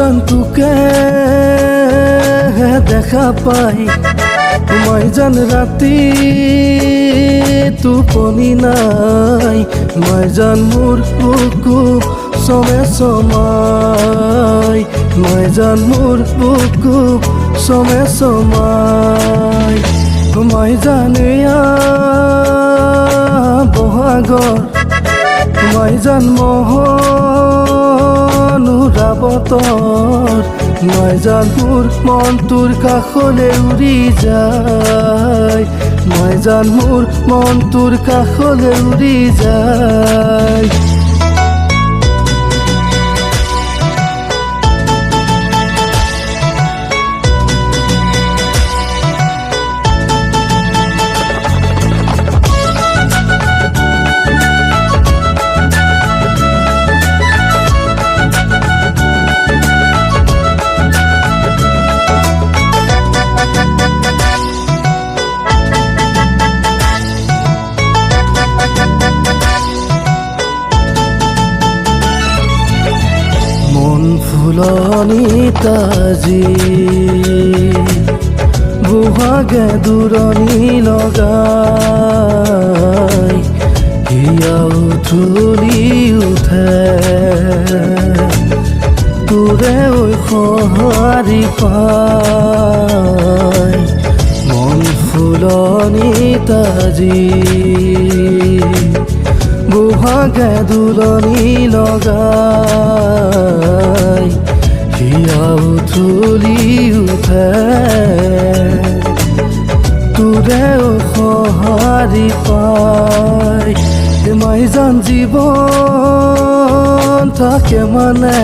জান তোকে দেখা পাই। মই জান ৰাতি টোপনি নাই। মই জান মোৰ বুকু চমে চমাই মই জান মোৰ বুকু চমে চমাই মই জানিয়া বহাগৰ মই জান মহনুৰাবতৰ মই জান মন তোৰ কাষলৈ উৰি যায়। মই জান মোৰ মনটোৰ কাষলৈ উৰি যায়। ফুলনি তাজি বুহাগে দূৰণি লগাই, হিয়া উঠলি উঠে। তোৰে ঐ সঁহাৰি পাই, মন ফুলনি তাজি বুহাগে দূৰণি লগাই সঁহাৰি পাই। মই জান জীৱন থাকে মানে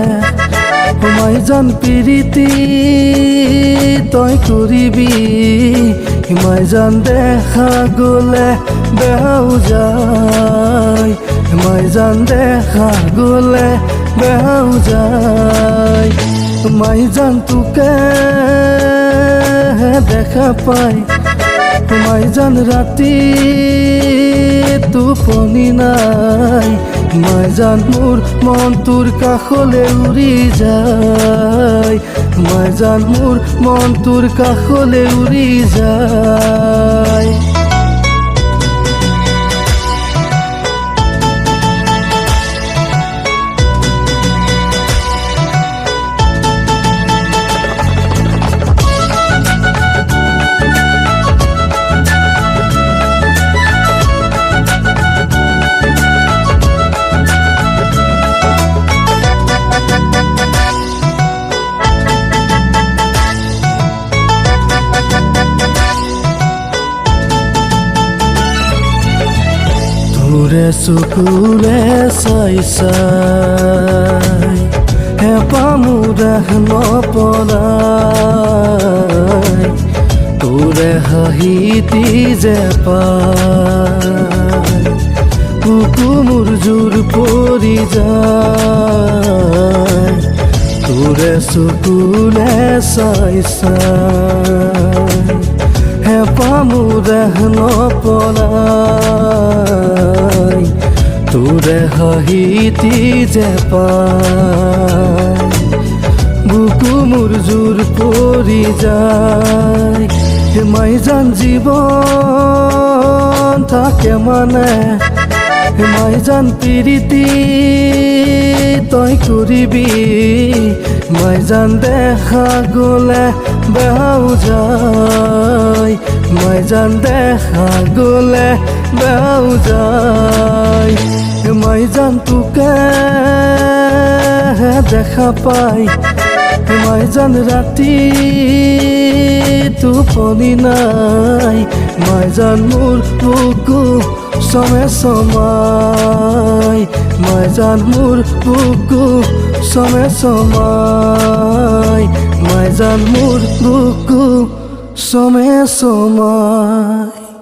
মই জান প্ৰীতি তই কৰিবি মই জান দেখা গ'লে বেয়াও যায়। মই জান দেখা গ'লে বেয়াও যায়। মই জান তোকে দেখা পাই। মই জান রাতি টোপনি নাই। মই জান মোর মন তোর কাষলৈ উড়ি যায়। মই জান মোর মন তোর কাষলৈ উড়ি যায়। চকুৰে চাই চাই হেঁপাহ মোৰ নপলাই তোৰে হাঁহিতি যে পাই। কুকু মোৰ জোৰ পৰি যায় তোৰে চকুৰে চাই চাই হেঁপাহ মোৰ নপলাই তোৰে হাঁহিতি যে পাই। বুকু মোৰ জোৰ পৰি যায় মাই জান জীবন, থাকে মানে মই জান প্ৰীতি তই কৰিবি মই জান দেখা গ'লে বেয়াও যায়। মই জান দেখা গ'লে বেয়াও যায়। মই জান তোকে দেখা পাই। মই জান ৰাতি টোপনি নাই। মই জান মোৰ বুকু চমে চমাই মই জান মোৰ বুকু চমে চমাই মই জান মোৰ বুকু চমে চমাই